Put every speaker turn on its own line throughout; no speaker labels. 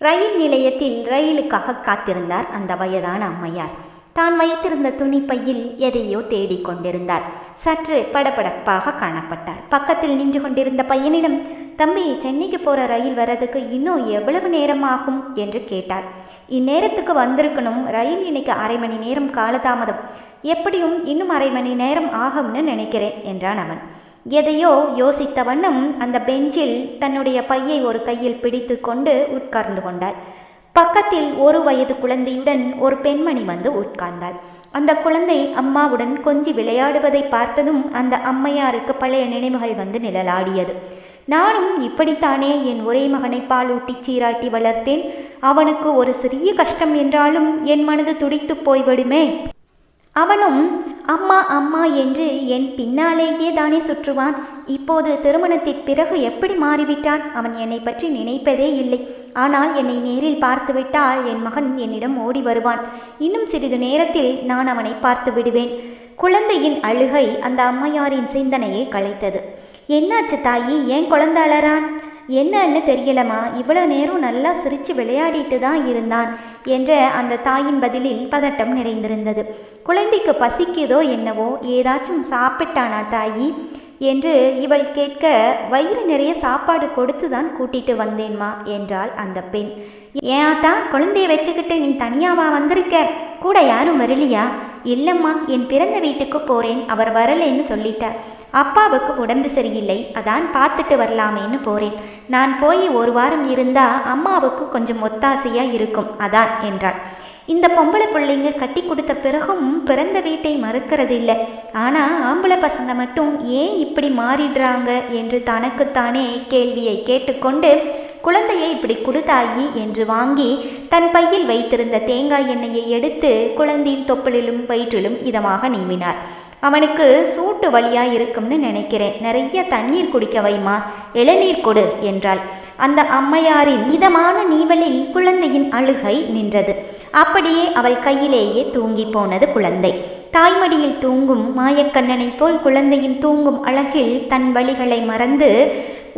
ரயில் நிலையத்தில் ரயிலுக்காக காத்திருந்தார் அந்த வயதான அம்மையார். தான் வைத்திருந்த துணிப்பையில் எதையோ தேடிக் கொண்டிருந்தார். சற்று படபடப்பாக காணப்பட்டார். பக்கத்தில் நின்று கொண்டிருந்த பையனிடம் தம்பி சென்னைக்கு போகிற ரயில் வர்றதுக்கு இன்னும் எவ்வளவு நேரம் ஆகும்? என்று கேட்டார். இந்நேரத்துக்கு வந்திருக்கணும். ரயில் இன்னைக்கு அரை மணி நேரம் காலதாமதம். எப்படியும் இன்னும் அரை மணி நேரம் ஆகும்னு நினைக்கிறேன் என்றான் அவன். எதையோ யோசித்த வண்ணம் அந்த பெஞ்சில் தன்னுடைய பையை ஒரு கையில் பிடித்து கொண்டு உட்கார்ந்து கொண்டார் பக்கத்தில் ஒரு வயது குழந்தையுடன் ஒரு பெண்மணி வந்து உட்கார்ந்தாள். அந்த குழந்தை அம்மாவுடன் கொஞ்சி விளையாடுவதை பார்த்ததும் அந்த அம்மையாருக்கு பழைய நினைவுகள் வந்து நிழலாடியது. நானும் இப்படித்தானே என் ஒரே மகனை பாலூட்டி சீராட்டி வளர்த்தேன். அவனுக்கு ஒரு சிறிய கஷ்டம் என்றாலும் என் மனது துடித்து போய்விடுமே. அவனும் அம்மா அம்மா என்று என் பின்னாலேயே தானே சுற்றுவான். இப்போது திருமணத்திற்கு பிறகு எப்படி மாறிவிட்டான்? அவன் என்னை பற்றி நினைப்பதே இல்லை. ஆனால் என்னை நேரில் பார்த்துவிட்டால் என் மகன் என்னிடம் ஓடி வருவான். இன்னும் சிறிது நேரத்தில் நான் அவனை பார்த்து விடுவேன். குழந்தையின் அழுகை அந்த அம்மையாரின் சிந்தனையை கலைத்தது. என்னாச்சு தாயி? ஏன் குழந்தை அழறான் என்னன்னு தெரியலம்மா. இவ்வளோ நேரம் நல்லா சிரித்து விளையாடிட்டு தான் இருந்தான். என்ற அந்த தாயின் பதிலில் பதட்டம் நிறைந்திருந்தது. குழந்தைக்கு பசிக்குதோ என்னவோ ஏதாச்சும் சாப்பிட்டானா தாயி? என்று இவள் கேட்க வயிறு நிறைய சாப்பாடு கொடுத்து தான் கூட்டிட்டு வந்தேன்மா என்றாள் அந்த பெண். ஏன் தான் குழந்தைய வச்சுக்கிட்டு நீ தனியாவா வந்திருக்க? கூட யாரும் வரலையா? இல்லைம்மா என் பிறந்த வீட்டுக்கு போகிறேன் அவர் வரலைன்னு சொல்லிட்டார். அப்பாவுக்கு உடம்பு சரியில்லை அதான் பார்த்துட்டு வரலாமேன்னு போகிறேன் நான் போய் ஒரு வாரம் இருந்தா அம்மாவுக்கு கொஞ்சம் ஒத்தாசையாக இருக்கும் அதான் என்றாள். இந்த பொம்பளை பிள்ளைங்க கட்டி கொடுத்த பிறகும் பிறந்த வீட்டை மறுக்கிறதில்லை. ஆனால் ஆம்பளை பசங்க மட்டும் ஏன் இப்படி மாறிடுறாங்க என்று தனக்குத்தானே கேள்வியை கேட்டுக்கொண்டு குழந்தையை இப்படி கொடுத்தாயி என்று வாங்கி தன் பையில் வைத்திருந்த தேங்காய் எண்ணெயை எடுத்து குழந்தையின் தொப்புளிலும் வயிற்றிலும் இதமாக நீவினார். அவனுக்கு சூட்டு வழியா இருக்கும்னு நினைக்கிறேன். நிறைய தண்ணீர் குடிக்க வைமா? இளநீர் கொடு என்றாள். அந்த அம்மையாரின் இதமான நீவலில் குழந்தையின் அழுகை நின்றது. அப்படியே அவள் கையிலேயே தூங்கி போனது குழந்தை. தாய்மடியில் தூங்கும் மாயக்கண்ணனைப் போல் குழந்தையின் தூங்கும் அழகில் தன் வழிகளை மறந்து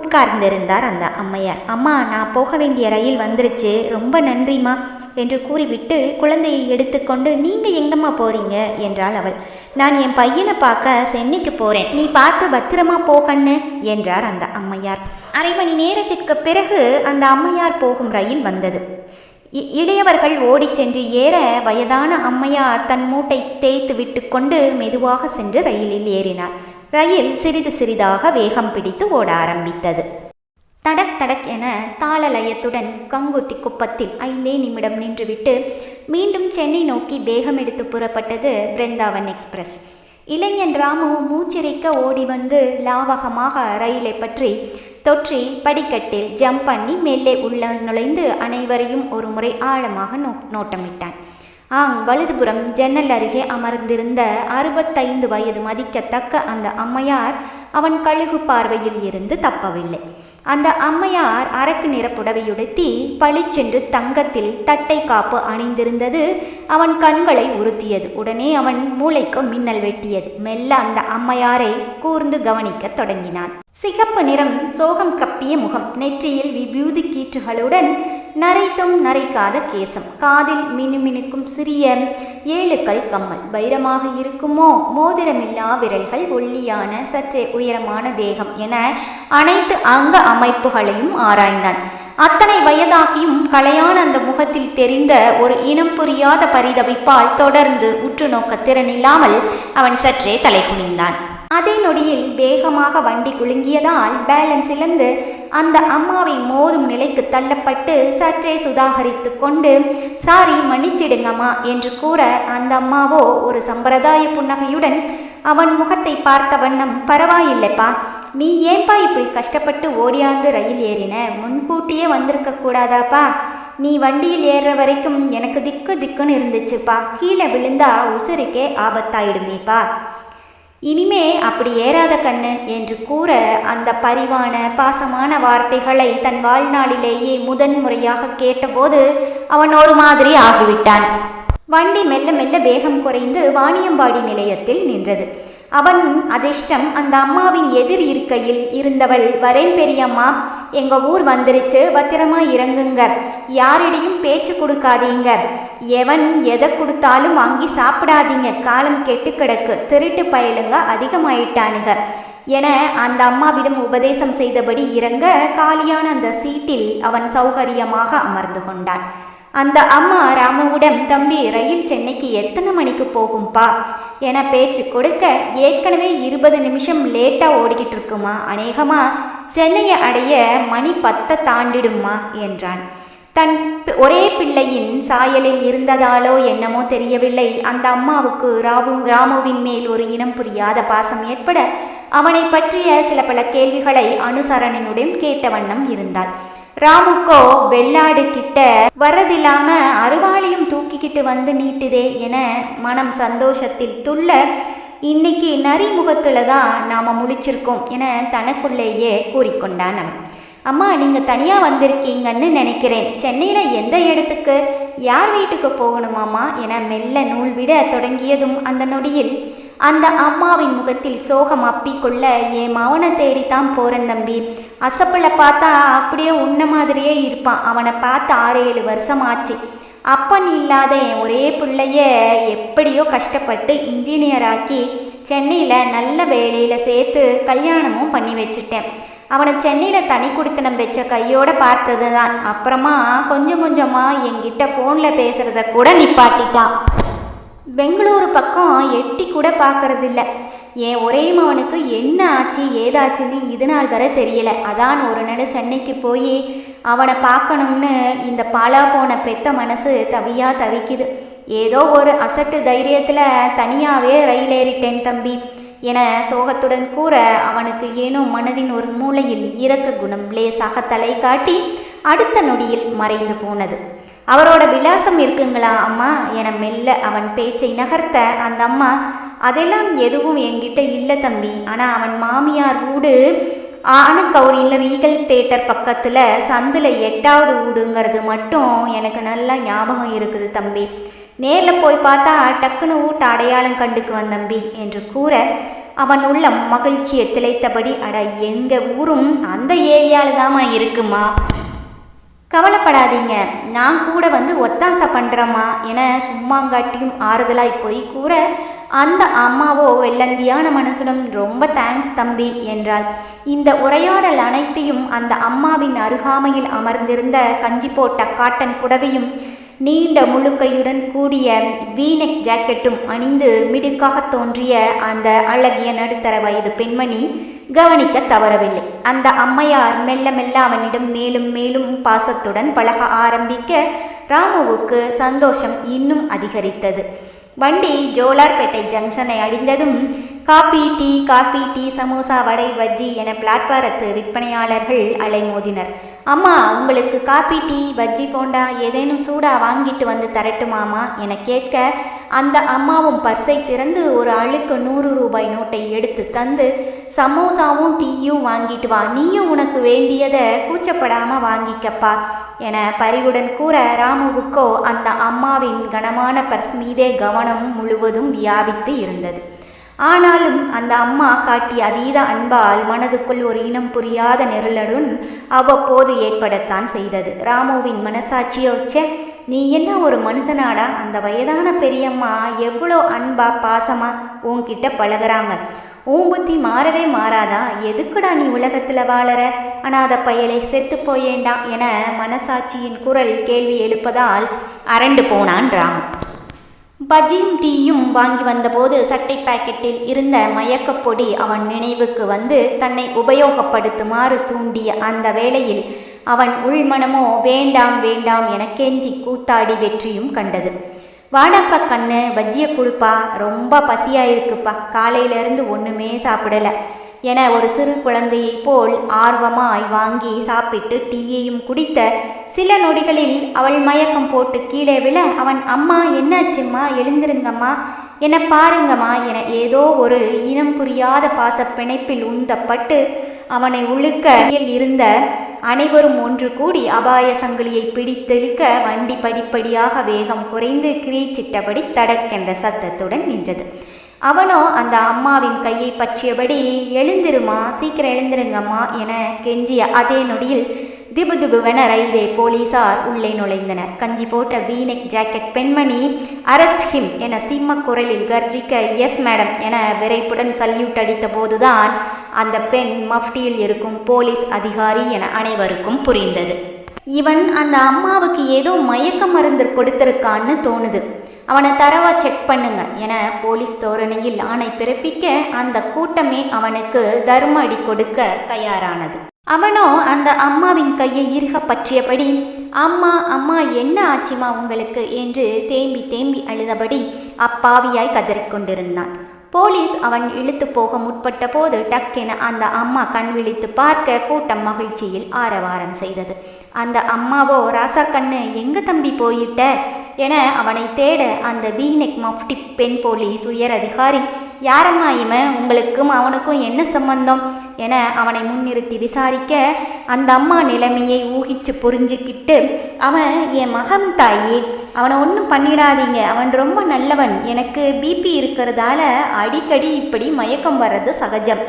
உட்கார்ந்திருந்தார் அந்த அம்மையார். அம்மா நான் போக வேண்டிய ரயில் வந்துருச்சு. ரொம்ப நன்றிம்மா என்று கூறிவிட்டு குழந்தையை எடுத்துக்கொண்டு நீங்கள் எங்கம்மா போகிறீங்க என்றாள் அவள். நான் என் பையனை பார்க்க சென்னைக்கு போகிறேன் நீ பார்த்து பத்திரமா போகன்னு என்றார் அந்த அம்மையார். அரை மணி நேரத்திற்கு பிறகு அந்த அம்மையார் போகும் ரயில் வந்தது. இ- இளையவர்கள் ஓடிச் சென்று ஏற வயதான அம்மையார் தன் மூட்டை தேய்த்து விட்டு கொண்டு மெதுவாக சென்று ரயிலில் ஏறினார். ரயில் சிறிது சிறிதாக வேகம் பிடித்து ஓட ஆரம்பித்தது. தடக் தடக் என தாளலயத்துடன் கங்குத்தி குப்பத்தில் ஐந்தே நிமிடம் நின்றுவிட்டு மீண்டும் சென்னை நோக்கி வேகம் எடுத்து புறப்பட்டது பிருந்தாவன் எக்ஸ்பிரஸ். இளைஞன் ராமு மூச்சிரிக்க ஓடி வந்து லாவகமாக ரயிலை பற்றி தொற்றி படிக்கட்டில் ஜம்ப் பண்ணி மெல்லே உள்ள நுழைந்து அனைவரையும் ஒரு முறை ஆழமாக நோ நோட்டமிட்டான். ஆம் வலதுபுறம் ஜன்னல் அருகே அமர்ந்திருந்த அறுபத்தைந்து வயது மதிக்கத்தக்க அந்த அம்மையார் அவன் கழுகு பார்வையில் இருந்து தப்பவில்லை. அந்த அம்மையார் அரக்கு நிற புடவையுடுத்தி பளிச்சென்று தங்கத்தில் தட்டை காப்பு அணிந்திருந்தது அவன் கண்களை உறுத்தியது. உடனே அவன் மூளைக்கு மின்னல் வெட்டியது. மெல்ல அந்த அம்மையாரை கூர்ந்து கவனிக்கத் தொடங்கினான். சிகப்பு நிறம் சோகம் கப்பிய முகம் நெற்றியில் விபூதி கீற்றுகளுடன் நரைத்தும் நரைக்காத கேசம். காதில் மினுமினுக்கும் சிறிய ஏழுக்கள் கம்மல். வைரமாக இருக்குமோ? மோதிரமில்லா விரல்கள் ஒல்லியான சற்றே உயரமான தேகம் என அனைத்து அங்க அமைப்புகளையும் ஆராய்ந்தான். அத்தனை வயதாகியும் கலையான அந்த முகத்தில் தெரிந்த ஒரு இனம் புரியாத பரிதவிப்பால் தொடர்ந்து உற்று நோக்க திறனில்லாமல் அவன் சற்றே தலை குனிந்தான். அதே நொடியில் வேகமாக வண்டி குலுங்கியதால் பேலன்ஸ் இழந்து அந்த அம்மாவை மோதும் நிலைக்கு தள்ளப்பட்டு சற்றே சுதாகரித்து கொண்டு சாரி மன்னிச்சிடுங்கம்மா என்று கூற அந்த அம்மாவோ ஒரு சம்பிரதாய புன்னகையுடன் அவன் முகத்தை பார்த்த வண்ணம் பரவாயில்லைப்பா. நீ ஏன்பா இப்படி கஷ்டப்பட்டு ஓடியாந்து ரயில் ஏறின? முன்கூட்டியே வந்திருக்க கூடாதாப்பா. நீ வண்டியில் ஏறுற வரைக்கும் எனக்கு திக்கு திக்குன்னு இருந்துச்சுப்பா. கீழே விழுந்தா உசுருக்கே ஆபத்தாயிடுமேப்பா. இனிமே அப்படி ஏறாத கண்ணு என்று கூற அந்த பரிவான பாசமான வார்த்தைகளை தன் வாழ்நாளிலேயே முதன் முறையாக கேட்டபோது அவன் ஒரு மாதிரி ஆகிவிட்டான். வண்டி மெல்ல மெல்ல வேகம் குறைந்து வாணியம்பாடி நிலையத்தில் நின்றது. அவன் அதிர்ஷ்டம் அந்த அம்மாவின் எதிர் இருக்கையில் இருந்தவள் வரேன் பெரியம்மா எங்க ஊர் வந்துருச்சு பத்திரமா இறங்குங்க. யாரிடையும் பேச்சு கொடுக்காதீங்க. எவன் எதை கொடுத்தாலும் வாங்கி சாப்பிடாதீங்க. காலம் கெட்டு கிடக்கு. திருட்டு பயலுங்க அதிகமாயிட்டானுங்க. என அந்த அம்மாவிடம் உபதேசம் செய்தபடி இறங்க காலியான அந்த சீட்டில் அவன் சௌகரியமாக அமர்ந்து கொண்டான். அந்த அம்மா ராமுவிடம் தம்பி ரயில் சென்னைக்கு எத்தனை மணிக்கு போகும்பா? என பேச்சு கொடுக்க ஏற்கனவே இருபது நிமிஷம் லேட்டாக ஓடிக்கிட்டு இருக்குமா அநேகமா சென்னையை அடைய மணி பத்தை தாண்டிடுமா? என்றான். தன் பி- ஒரே பிள்ளையின் சாயலில் இருந்ததாலோ என்னமோ தெரியவில்லை. அந்த அம்மாவுக்கு ராவு ராமுவின் மேல் ஒரு இனம் புரியாத பாசம் ஏற்பட அவனை பற்றிய சில பல கேள்விகளை அனுசரணினுடன் கேட்ட வண்ணம் இருந்தாள். ராமுக்கோ வெள்ளாடு கிட்ட வரதில்லாம அருவாளையும் தூக்கி தூக்கிக்கிட்டு வந்து நீட்டுதே என மனம் சந்தோஷத்தில் துள்ள இன்னைக்கு நரிமுகத்துல தான் நாம முழிச்சிருக்கோம் என தனக்குள்ளேயே கூறிக்கொண்டான் அவன். அம்மா நீங்கள் தனியாக வந்திருக்கீங்கன்னு நினைக்கிறேன். சென்னையில் எந்த இடத்துக்கு? யார் வீட்டுக்கு போகணுமாம்மா? என மெல்ல நூல் விட தொடங்கியதும் அந்த நொடியில் அந்த அம்மாவின் முகத்தில் சோகம் அப்பிக்கொள்ள என் மவனை தேடித்தான் போகிறேன் தம்பி. அசப்பில் பார்த்தா அப்படியே உன்ன மாதிரியே இருப்பான். அவனை பார்த்து ஆறு ஏழு வருஷம் ஆச்சு அப்பன் இல்லாத என் ஒரே பிள்ளைய எப்படியோ கஷ்டப்பட்டு இன்ஜினியர் ஆக்கி சென்னையில் நல்ல வேலையில் சேர்த்து கல்யாணமும் பண்ணி வச்சுட்டேன். அவனை சென்னையில் தனி குடித்தனம் வச்ச கையோடு பார்த்தது தான் அப்புறமா கொஞ்சம் கொஞ்சமாக என்கிட்ட ஃபோனில் பேசுகிறத கூட நிப்பாட்டிட்டான் பெங்களூரு பக்கம் எட்டி கூட பார்க்கறதில்ல. என் ஒரே மவனுக்கு என்ன ஆச்சு ஏதாச்சுன்னு இது நாள் வரை தெரியல. அதான் ஒரு நடை சென்னைக்கு போய் அவனை பார்க்கணும்னு இந்த பாலா போன பெத்த மனசு தவியாக தவிக்குது. ஏதோ ஒரு அசட்டு தைரியத்தில் தனியாகவே ரயில் ஏறிட்டேன் தம்பி என சோகத்துடன் கூற அவனுக்கு ஏனோ மனதின் ஒரு மூலையில் இரக்க குணம் லேசாக தலை காட்டி அடுத்த நொடியில் மறைந்து போனது. அவரோட விலாசம் இருக்குங்களா அம்மா என மெல்ல அவன் பேச்சை நகர்த்த அந்த அம்மா அதெல்லாம் எதுவும் என்கிட்ட இல்லை தம்பி. ஆனால் அவன் மாமியார் வீடு ஆனக்கௌரியில் ரீகல் தேட்டர் பக்கத்தில் சந்தில் எட்டாவது வீடுங்கிறது மட்டும் எனக்கு நல்லா ஞாபகம் இருக்குது தம்பி. நேரில் போய் பார்த்தா டக்குன்னு வீட்டு அடையாளம் கண்டுக்கு வந்தம்பி என்று கூற அவன் உள்ளம் மகிழ்ச்சியை திளைத்தபடி அட எங்கள் ஊரும் அந்த ஏரியாவில் தாம்மா இருக்குமா? கவலைப்படாதீங்க. நான் கூட வந்து ஒத்தாசை பண்ணுறேம்மா என சும்மாங்காட்டியும் ஆறுதலாய் போய் கூற அந்த அம்மாவோ வெள்ளந்தியான மனசுடன் ரொம்ப தேங்க்ஸ் தம்பி என்றாள். இந்த உரையாடல் அனைத்தையும் அந்த அம்மாவின் அருகாமையில் அமர்ந்திருந்த கஞ்சி போட்ட காட்டன் புடவையும் நீண்ட முழுக்கையுடன் கூடிய வீனெக் ஜாக்கெட்டும் அணிந்து மிடுக்காக தோன்றிய அந்த அழகிய நடுத்தர வயது பெண்மணி கவனிக்க தவறவில்லை. அந்த அம்மையார் மெல்ல மெல்ல அவனிடம் மேலும் மேலும் பாசத்துடன் பழக ஆரம்பிக்க ராமுவுக்கு சந்தோஷம் இன்னும் அதிகரித்தது. வண்டி ஜோலார்பேட்டை ஜங்ஷனை அடைந்ததும் coffee tea coffee tea samosa வடை பஜ்ஜி என பிளாட்பாரத்து விற்பனையாளர்கள் அலைமோதினர். அம்மா உங்களுக்கு காபி டீ பஜ்ஜி போண்டா ஏதேனும் சூடா வாங்கிட்டு வந்து தரட்டுமாமா என கேட்க அந்த அம்மாவும் பர்ஸை திறந்து ஒரு ஆளுக்கு நூறு ரூபாய் நோட்டை எடுத்து தந்து சமோசாவும் டீயும் வாங்கிட்டு வா. நீயும் உனக்கு வேண்டியதை கூச்சப்படாமல் வாங்கிக்கப்பா என பரிவுடன் கூற ராமுவுக்கோ அந்த அம்மாவின் கனமான பர்ஸ் மீதே கவனம் முழுவதும் வியாபித்து இருந்தது. ஆனாலும் அந்த அம்மா காட்டிய அதீத அன்பால் மனதுக்குள் ஒரு இனம் புரியாத நெருளலுடன் அவ்வப்போது ஏற்படத்தான் செய்தது. ராமுவின் மனசாட்சியோ ச்சே நீ என்ன ஒரு மனுஷனாடா? அந்த வயதான பெரியம்மா எவ்வளோ அன்பா பாசமா உன்கிட்ட பழகுறாங்க. உன் புத்தி மாறவே மாறாதா? எதுக்குடா நீ உலகத்தில் வாழற? அனாத பயலை செத்து போயேண்டா என மனசாட்சியின் குரல் கேள்வி எழுப்பதால் அரண்டு போனான் ராம். பஜ்ஜியும் டீயும் வாங்கி வந்தபோது சட்டை பாக்கெட்டில் இருந்த மயக்கப்பொடி அவன் நினைவுக்கு வந்து தன்னை உபயோகப்படுத்துமாறு தூண்டிய அந்த வேளையில் அவன் உள்மனமோ வேண்டாம் வேண்டாம் என கெஞ்சி கூத்தாடி வெற்றியும் கண்டது. வாடப்பா கண்ணு பஜ்ஜியை கொடுப்பா. ரொம்ப பசியாக இருக்குப்பா காலையிலேருந்து ஒன்றுமே சாப்பிடலை. என ஒரு சிறு குழந்தையைப் போல் ஆர்வமாய் வாங்கி சாப்பிட்டு டீயையும் குடித்த சில நொடிகளில் அவள் மயக்கம் போட்டு கீழே விழ அவன் அம்மா என்னாச்சும்மா? எழுந்திருங்கம்மா. என பாருங்கம்மா. என ஏதோ ஒரு இனம் புரியாத பாச பிணைப்பில் உந்தப்பட்டு அவனை உழுக்க இருந்த அனைவரும் ஒன்று கூடி அபாய சங்கிலியை பிடித்தெழுக்க வண்டி படிப்படியாக வேகம் குறைந்து கிரீச்சிட்டபடி தடக்கென்ற சத்தத்துடன் நின்றது. அவனோ அந்த அம்மாவின் கையை பற்றியபடி எழுந்திருமா சீக்கிரம் எழுந்திருங்கம்மா என கெஞ்சிய அதே நொடியில் திபு திபுவென ரயில்வே போலீசார் உள்ளே நுழைந்தனர். கஞ்சி போட்ட வீனெக் ஜாக்கெட் பெண்மணி அரெஸ்ட் ஹிம் என சிம்ம குரலில் கர்ஜிக்க எஸ் மேடம் என விரைப்புடன் சல்யூட் அடித்த போதுதான் அந்த பெண் மஃப்டியில் இருக்கும் போலீஸ் அதிகாரி என அனைவருக்கும் புரிந்தது. இவன் அந்த அம்மாவுக்கு ஏதோ மயக்க மருந்து கொடுத்திருக்கான்னு தோணுது. அவனை தரவா செக் பண்ணுங்க என போலீஸ் தோரணையில் ஆணை பிறப்பிக்க அந்த கூட்டமே அவனுக்கு தர்ம அடி கொடுக்க தயாரானது. அவனோ அந்த அம்மாவின் கையை இறுக பற்றியபடி அம்மா அம்மா என்ன ஆச்சுமா உங்களுக்கு? என்று தேம்பி தேம்பி அழுதபடி அப்பாவியாய் கதறிக்கொண்டிருந்தான். போலீஸ் அவன் இழுத்து போக முற்பட்ட போது டக்கென அந்த அம்மா கண் விழித்து பார்க்க கூட்டம் மகிழ்ச்சியில் ஆரவாரம் செய்தது. அந்த அம்மாவோ ராசா கண்ணு எங்க தம்பி போயிட்ட? என அவனை தேட அந்த வீனெக் மஃப்டி பெண் போலீஸ் உயர் அதிகாரி யாரம்மா இவன்? உங்களுக்கும் அவனுக்கும் என்ன சம்பந்தம்? என அவனை முன்னிறுத்தி விசாரிக்க அந்த அம்மா நிலைமையை ஊகிச்சு புரிஞ்சுக்கிட்டு அவன் என் மகன் தாயி அவனை ஒன்றும் பண்ணிடாதீங்க. அவன் ரொம்ப நல்லவன். எனக்கு பிபி இருக்கிறதால அடிக்கடி இப்படி மயக்கம் வர்றது சகஜம்.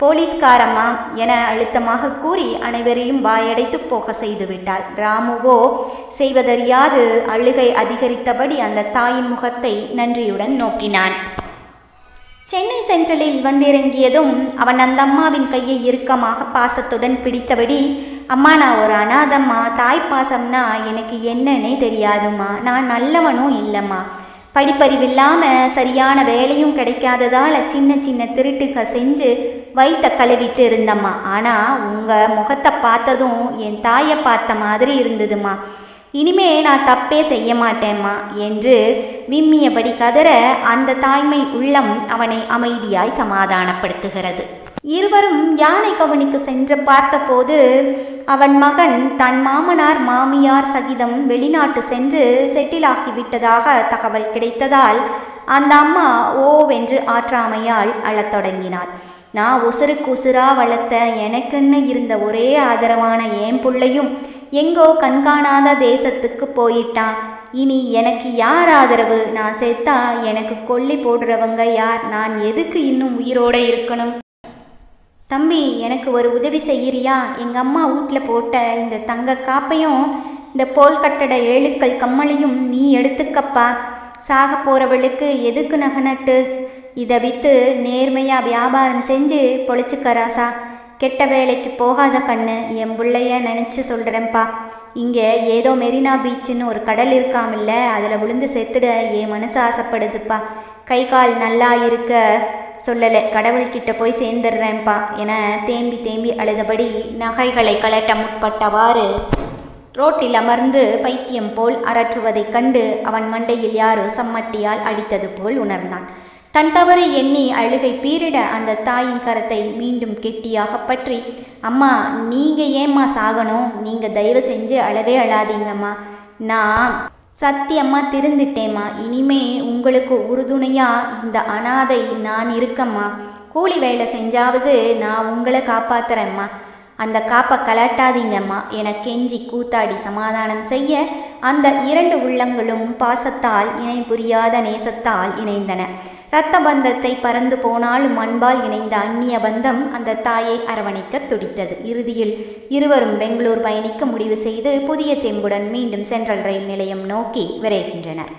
போலீஸ்காரம்மா என அழுத்தமாக கூறி அனைவரையும் வாயடைத்து போக செய்துவிட்டாள் ராமுவோ செய்வதறியாது அழுகை அதிகரித்தபடி அந்த தாயின் முகத்தை நன்றியுடன் நோக்கினான். சென்னை சென்ட்ரலில் வந்திறங்கியதும் அவன் அந்த அம்மாவின் கையை இறுக்கமாக பாசத்துடன் பிடித்தபடி அம்மா நான் ஒரு அனாதம்மா தாய் பாசம்னா எனக்கு என்னன்னே தெரியாதும்மா. நான் நல்லவனும் இல்லைம்மா. படிப்பறிவில்லாமல் சரியான வேலையும் கிடைக்காததால் சின்ன சின்ன திருட்டுக செஞ்சு வயிற்ற கழுவிட்டு இருந்தம்மா. ஆனால் உங்கள் முகத்தை பார்த்ததும் என் தாயை பார்த்த மாதிரி இருந்ததுமா இனிமே நான் தப்பே செய்ய மாட்டேம்மா என்று விம்மியபடி கதற அந்த தாய்மை உள்ளம் அவனை அமைதியாய் சமாதானப்படுத்துகிறது. இருவரும் யானை கவனிக்கு சென்று பார்த்தபோது அவன் மகன் தன் மாமனார் மாமியார் சகிதம் வெளிநாட்டு சென்று செட்டிலாகிவிட்டதாக தகவல் கிடைத்ததால் அந்த அம்மா ஓவென்று ஆற்றாமையால் அழத் தொடங்கினாள். நான் உசுருக்கு உசுரா வளர்த்த எனக்குன்னு இருந்த ஒரே ஆதரவான ஏன் பிள்ளையும் எங்கோ கண்காணாத தேசத்துக்கு போயிட்டான் இனி எனக்கு யார் ஆதரவு? நான் செத்தா எனக்கு கொல்லி போடுறவங்க யார்? நான் எதுக்கு இன்னும் உயிரோட இருக்கணும்? தம்பி எனக்கு ஒரு உதவி செய்கிறியா எங்கள் அம்மா வீட்டில் போட்ட இந்த தங்க காப்பையும் இந்த போல் கட்டட ஏழுக்கள் கம்மலையும் நீ எடுத்துக்கப்பா. சாக போகிறவளுக்கு எதுக்கு நகனட்டு இதை விற்று நேர்மையாக வியாபாரம் செஞ்சு பொழைச்சிக்கராசா கெட்ட வேலைக்கு போகாத கண்ணு என் பிள்ளைய நினச்சி சொல்கிறேன்ப்பா இங்கே ஏதோ மெரினா பீச்சுன்னு ஒரு கடல் இருக்காமில்ல அதில் விழுந்து செத்துட என் மனசு ஆசைப்படுதுப்பா. கை கால் நல்லா இருக்க சொல்லலை கடவுள்கிட்ட போய் சேர்ந்துடுறேன்ப்பா என தேம்பி தேம்பி அழுதபடி நகைகளை கலட்ட முற்பட்டவாறு ரோட்டில் அமர்ந்து பைத்தியம் போல் அரற்றுவதைக் கண்டு அவன் மண்டையில் யாரோ சம்மட்டியால் அடித்தது போல் உணர்ந்தான். தன் தவறு எண்ணி அழுகை பீரிட அந்த தாயின் கரத்தை மீண்டும் கெட்டியாக பற்றி அம்மா நீங்கள் ஏம்மா சாகணும்? நீங்கள் தயவு செஞ்சு அழவே அழாதீங்கம்மா. நான் சத்தியம்மா திருந்துட்டேம்மா. இனிமே உங்களுக்கு உறுதுணையா இந்த அனாதை நான் இருக்கம்மா. கூலி வேலை செஞ்சாவது நான் உங்களை காப்பாத்துறேம்மா. அந்த காப்பை கலட்டாதீங்கம்மா. என கெஞ்சி கூத்தாடி சமாதானம் செய்ய அந்த இரண்டு உள்ளங்களும் பாசத்தால் இணை புரியாத நேசத்தால் இணைந்தன. இரத்த பந்தத்தை பறந்து போனாலும் அன்பால் இணைந்த அந்நிய பந்தம் அந்த தாயை அரவணைக்க துடித்தது. இறுதியில் இருவரும் பெங்களூர் பயணிக்க முடிவு செய்து புதிய தெம்புடன் மீண்டும் சென்ட்ரல் ரயில் நிலையம் நோக்கி விரைகின்றனர்.